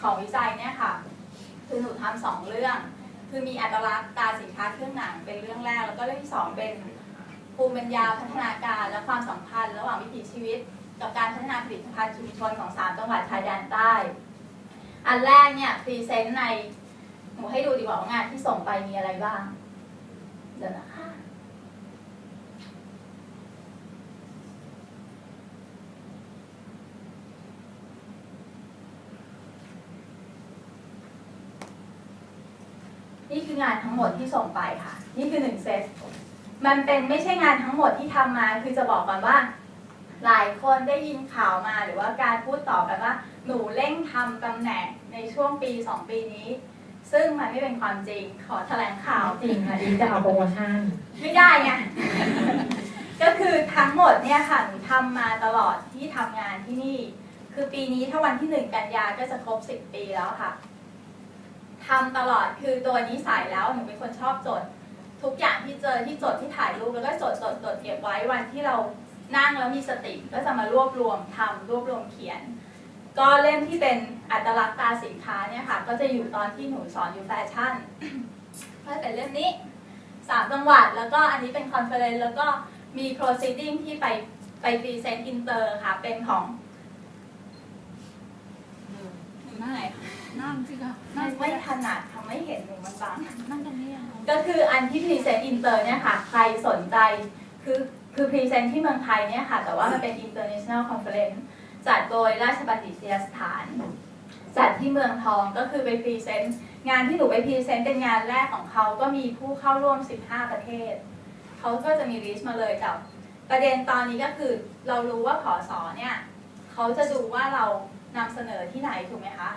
ของวิจัยเนี่ยค่ะ คือหนูทำสองเรื่อง คือมีอัตลักษณ์ตราสินค้าเครื่องหนังเป็นเรื่องแรก แล้วก็เรื่องที่สองเป็นภูมิปัญญาพัฒนาการและความสัมพันธ์ ระหว่างวิถีชีวิต กับการพัฒนาผลิตภัณฑ์ชุมชนของสามจังหวัดชายแดนใต้ อันแรกเนี่ยพรีเซนต์ในหนูให้ดูดีกว่าว่างานที่ส่งไปมีอะไรบ้าง เดี๋ยวนะคะ นี่คืองานทั้งหมดที่ส่งไปค่ะ นี่คือหนึ่งเซต มันเป็นไม่ใช่งานทั้งหมดที่ทำมา คือจะบอกก่อนว่า หลายคนได้ยินข่าวมาหรือว่าการพูดต่อกันว่า หนูเร่งทำตำแหน่งในช่วงปีสองปีนี้ ซึ่งมันไม่เป็นความจริง ขอแถลงข่าวจริงค่ะดีจะเอาโปรโมชั่น ไม่ได้ไง ก็คือทั้งหมดเนี่ยค่ะหนูทำมาตลอดที่ทำงานที่นี่ คือปีนี้ถ้าวันที่หนึ่งกันยาก็จะครบสิบปีแล้วค่ะ ทำตลอดคือตัวนิสัยแล้วหนูเป็นคนชอบจด ทุกอย่างที่เจอที่จดที่ถ่ายรูปแล้วก็จดจดจดเก็บไว้วันที่เรานั่งแล้วมีสติก็จะมารวบรวมทำรวบรวมเขียน ก็เล่มที่เป็นอัตลักษณ์ตราสินค้าเนี่ยค่ะก็จะอยู่ตอนที่หนูสอนอยู่แฟชั่นก็เป็นเล่มนี้สามจังหวัดแล้วก็อันนี้เป็นคอนเฟอเรนซ์แล้วก็มี proceeding ที่ไปไปพรีเซนต์อินเตอร์ค่ะ เป็นของนั่งไหนคะนั่งสิคะไม่นั่งไม่ ถนัดทำไม่เห็นหนูมันบังนั่งตรงนี้อะก็คืออันที่พรีเซนต์อินเตอร์เนี่ยค่ะ ใครสนใจคือคือพรีเซนต์ที่เมืองไทยเนี่ยค่ะ แต่ว่ามันเป็น international conference จัดโดยราชบัณฑิตยสถาน จัดที่เมืองทองก็คือไปพรีเซนต์งานที่หนูไปพรีเซนต์เป็นงานแรกของเขาก็มีผู้เข้าร่วม 15 ประเทศ เขาก็จะมีลิสต์มาเลยแต่ประเด็นตอนนี้ก็คือเรารู้ว่าผอสอเนี่ย เขาจะดูว่าเรานำเสนอที่ไหนถูกไหมคะ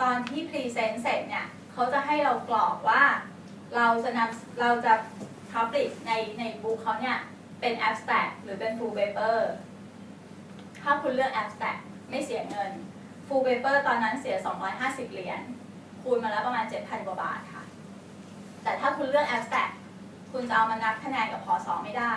ตอนที่พรีเซนต์เสร็จเนี่ยเขาจะให้เรากรอกว่าเราจะนำเราจะ publish ในในบุ๊กเขาเนี่ยเป็น abstract หรือเป็น full paper ถ้าคุณเลือก abstract ไม่เสียเงิน full paper ตอนนั้นเสีย 250 เหรียญคูณมาแล้วประมาณ 7,000 กว่าบาทค่ะ แต่ถ้าคุณเลือก abstract คุณจะเอามานับคะแนนกับพอสองไม่ได้